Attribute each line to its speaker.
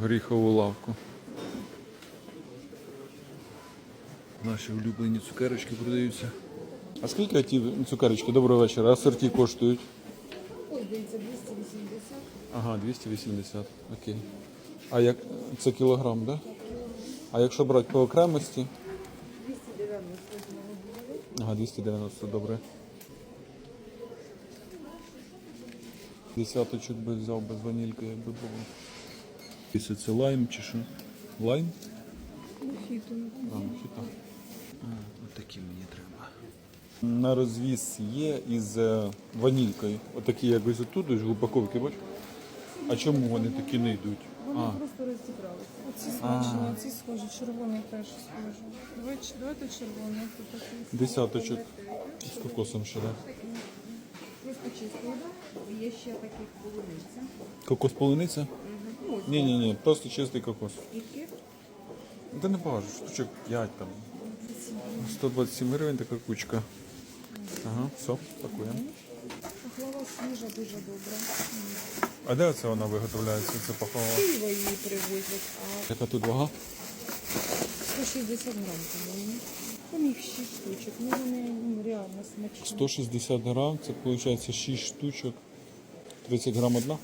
Speaker 1: горіхову лавку. Наші улюблені цукерочки продаються. А скільки ті цукерочки? Доброго вечора. Асорті коштують?
Speaker 2: Ось дивіться, 280.
Speaker 1: Ага, 280. Окей. А як це кілограм, да? А якщо брати по окремості?
Speaker 2: 290.
Speaker 1: Ага, 290, добре. Десяточок би взяв без ванільки, якби було. Якщо це лайм чи що? Лайм?
Speaker 2: Мохіто.
Speaker 1: А. Отакі мені треба. На розвіз є із е, ванількою. Отакі якось отут, ось упаковки, бач? А чому вони такі не йдуть?
Speaker 2: Вони
Speaker 1: А,
Speaker 2: просто розібралися. Оці смачні, оці схожі, червоний теж схожий. Давайте, давайте червоний. Тут такий.
Speaker 1: десяточок. З кокосом ще, да?
Speaker 2: Просто чистий, да? Є ще таких полуниця.
Speaker 1: Кокос полуниця? Ні, ні, ні, просто чистий кокос.
Speaker 2: Скільки?
Speaker 1: Та не багато, штучок 5 там. 127 гривень така кучка. Ага, все, пакуємо.
Speaker 2: Пахлава свіжа, дуже добра.
Speaker 1: А де це вона виготовляється? Це пахова?
Speaker 2: Києва її привозять, а
Speaker 1: Яка тут вага?
Speaker 2: 160 грам, по-моєму. Там їх 6 штучок, ну вони ну, реально смачні.
Speaker 1: 160 грам, це виходить 6 штучок. 30 грам одна?